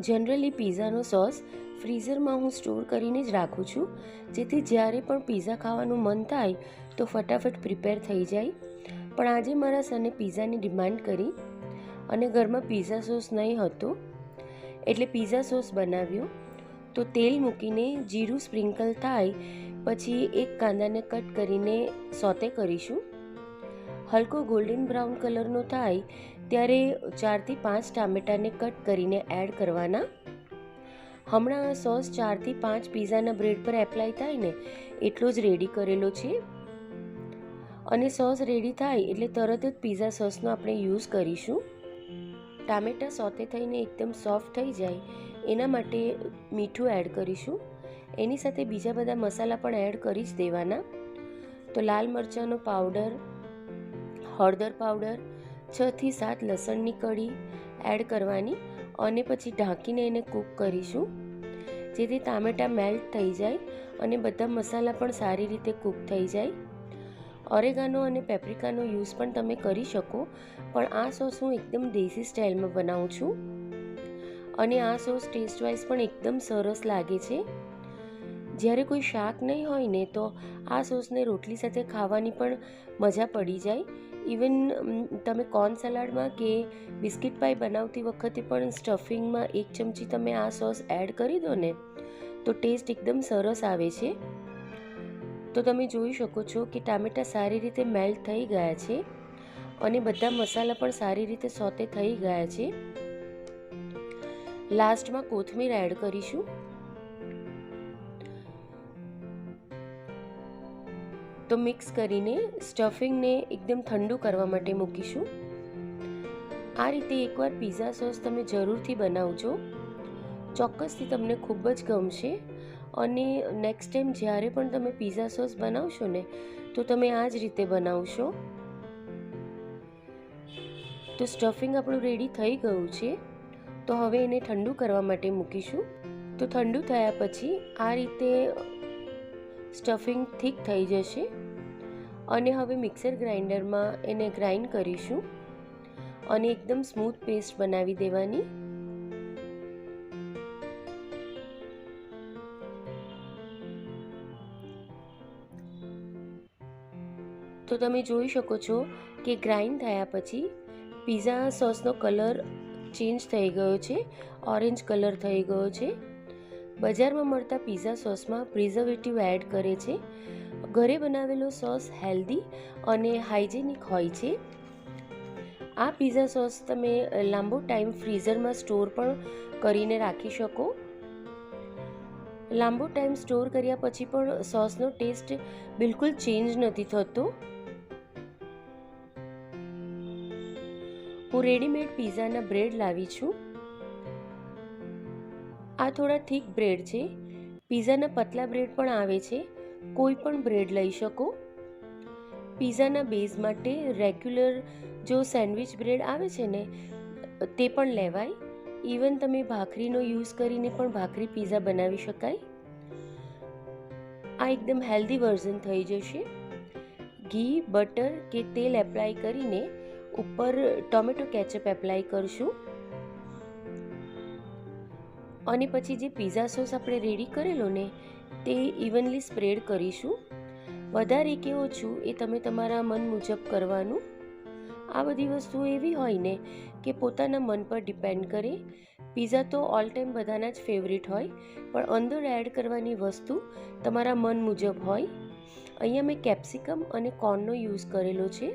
Generally પીઝાનો sauce ફ્રીઝરમાં હું store કરીને જ રાખું છું. જેથી જ્યારે પણ પીઝા ખાવાનું મન થાય, તો ફટાફટ પ્રિપેર થઈ જાય. પણ આજે મારા સને પીઝાની ડિમાન્ડ કરી અને ઘરમાં પીઝા સોસ નહીં હતો, એટલે પીઝા સોસ બનાવ્યો. તો તેલ મૂકીને જીરું સ્પ્રિંકલ થાય, પછી એક કાંદાને કટ કરીને સોતે કરીશું. હલકો ગોલ્ડન બ્રાઉન કલરનો થાય ત્યારે ચારથી પાંચ ટામેટાને કટ કરીને એડ કરવાના. હમણાં આ સોસ ચારથી પાંચ પીઝાના બ્રેડ પર એપ્લાય થાય ને, એટલો જ રેડી કરેલો છે. અને સોસ રેડી થાય એટલે તરત જ પીઝા સોસનો આપણે યુઝ કરીશું. ટામેટાં સોતે થઈને એકદમ સોફ્ટ થઈ જાય, એના માટે મીઠું એડ કરીશું. એની સાથે બીજા બધા મસાલા પણ એડ કરી જ દેવાના. તો લાલ મરચાંનો પાવડર, હળદર પાવડર છથી સાત લસણની કળી એડ કરવાની અને પછી ઢાંકીને એને કૂક કરીશું. જેથી ટામેટાં મેલ્ટ થઈ જાય અને બધા મસાલા પણ સારી રીતે કૂક થઈ જાય. ઓરેગાનો અને પેપ્રિકાનો યુઝ પણ તમે કરી શકો, પણ આ સોસ હું એકદમ દેશી સ્ટાઇલમાં બનાવું છું. અને આ સોસ ટેસ્ટ વાઇઝ પણ એકદમ સરસ લાગે છે. જ્યારે કોઈ શાક નહીં હોય ને તો આ સોસને રોટલી સાથે ખાવાની પણ મજા પડી જાય. ઇવન તમે કોર્ન સલાડમાં કે બિસ્કિટ પાઈ બનાવતી વખતે પણ સ્ટફિંગમાં એક ચમચી તમે આ સોસ એડ કરી દો ને, તો ટેસ્ટ એકદમ સરસ આવે છે. તો તમે જોઈ શકો છો કે ટામેટાં સારી રીતે મેલ્ટ થઈ ગયા છે અને બધા મસાલા પણ સારી રીતે સોતે થઈ ગયા છે. લાસ્ટમાં કોથમીર એડ કરીશું. તો મિક્સ કરીને સ્ટફિંગને એકદમ ઠંડુ કરવા માટે મૂકીશું. આ રીતે એકવાર પીઝા સોસ તમે જરૂરથી બનાવજો. ચોક્કસથી તમને ખૂબ જ ગમશે અને નેક્સ્ટ ટાઈમ જ્યારે પણ તમે પીઝા સોસ બનાવશો ને, તો તમે આ જ રીતે બનાવશો. તો સ્ટફિંગ આપણું રેડી થઈ ગયું છે. તો હવે એને ઠંડુ કરવા માટે મૂકીશું. તો ઠંડુ થયા પછી આ રીતે સ્ટફિંગ થીક થઈ જશે. અને હવે મિક્સર ગ્રાઇન્ડરમાં એને ગ્રાઇન્ડ કરીશું. અને એકદમ સ્મૂથ પેસ્ટ બનાવી દેવાની. તો તમે જોઈ શકો છો કે ગ્રાઇન્ડ થયા પછી પીઝા સોસનો કલર ચેન્જ થઈ ગયો છે. ઓરેન્જ કલર થઈ ગયો છે. બજારમાં મળતા પીઝા સોસમાં પ્રિઝર્વેટિવ એડ કરે છે. ઘરે બનાવેલો સોસ હેલ્ધી અને હાઇજેનિક હોય છે. આ પીઝા સોસ તમે લાંબો ટાઈમ ફ્રીઝરમાં સ્ટોર પણ કરીને રાખી શકો. લાંબો ટાઈમ સ્ટોર કર્યા પછી પણ સોસનો ટેસ્ટ બિલકુલ ચેન્જ નથી થતો. હું રેડીમેડ પીઝાના બ્રેડ લાવી છું. આ થોડા થીક બ્રેડ છે. પીઝાના પતલા બ્રેડ પણ આવે છે. કોઈ પણ બ્રેડ લઈ શકો. પીઝાના બેઝ માટે રેગ્યુલર જો સેન્ડવિચ બ્રેડ આવે છે ને, તે પણ લેવાય. ઇવન તમે ભાખરીનો યુઝ કરીને પણ ભાખરી પીઝા બનાવી શકાય. આ એકદમ હેલ્ધી વર્ઝન થઈ જશે. ઘી, બટર કે તેલ એપ્લાય કરીને ઉપર ટોમેટો કેચઅપ એપ્લાય કરશું. અને પછી જે પીઝા સોસ આપણે રેડી કરેલો ને, તે ઇવનલી સ્પ્રેડ કરીશું. વધારે કે ઓછું એ તમે તમારા મન મુજબ કરવાનું. આ બધી વસ્તુ એવી હોય ને કે પોતાના મન પર ડિપેન્ડ કરે. પીઝા તો ઓલ ટાઈમ બધાના જ ફેવરિટ હોય, પણ અંદર એડ કરવાની વસ્તુ તમારા મન મુજબ હોય. અહીંયા મેં કેપ્સિકમ અને કોર્નનો યુઝ કરેલો છે.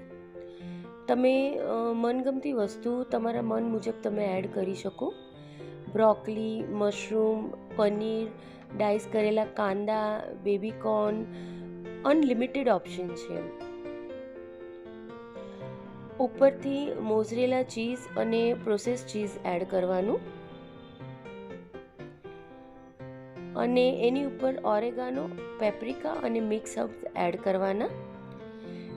તમે મનગમતી વસ્તુ તમારા મન મુજબ તમે એડ કરી શકો. બ્રોકલી, મશરૂમ, પનીર, ડાઈસ કરેલા કાંદા, બેબીકોર્ન, અનલિમિટેડ ઓપ્શન છે. ઉપરથી મોઝરેલા ચીઝ અને પ્રોસેસ ચીઝ એડ કરવાનું. અને એની ઉપર ઓરેગાનો, પેપ્રિકા અને મિક્સ હર્બ્સ એડ કરવાના.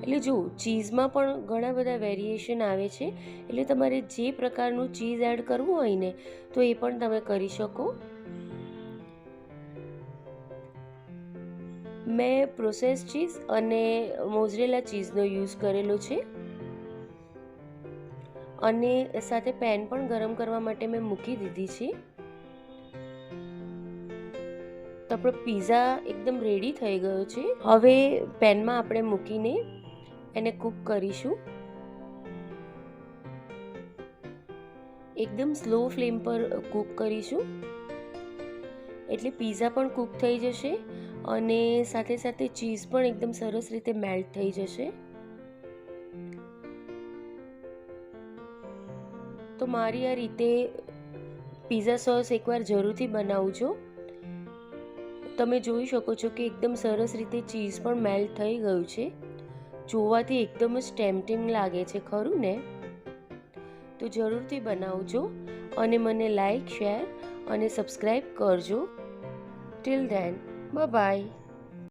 એટલે જો ચીઝમાં પણ ઘણા બધા વેરિએશન આવે છે, એટલે તમારે જે પ્રકારનું ચીઝ એડ કરવું હોય ને, તો એ પણ તમે કરી શકો. મેં પ્રોસેસ ચીઝ અને મોઝરેલા ચીઝનો યુઝ કરેલો છે. અને સાથે પેન પણ ગરમ કરવા માટે મેં મૂકી દીધી છે. તો આપણો પીઝા એકદમ રેડી થઈ ગયો છે. હવે પેનમાં આપણે મૂકીને એને કૂક કરીશું. એકદમ સ્લો ફ્લેમ પર કૂક કરીશું. એટલે પીઝા પણ કૂક થઈ જશે અને સાથે સાથે ચીઝ પણ એકદમ સરસ રીતે મેલ્ટ થઈ જશે. તો મારી આ રીતે પીઝા સોસ એકવાર જરૂરથી બનાવજો. તમે જોઈ શકો છો કે એકદમ સરસ રીતે ચીઝ પણ મેલ્ટ થઈ ગયું છે. જોવાથી એકદમ જ ટેમ્પટિંગ લાગે છે, ખરું ને? તો જરૂરથી બનાવજો અને મને લાઈક શેર અને સબસ્ક્રાઈબ કરજો. Till then bye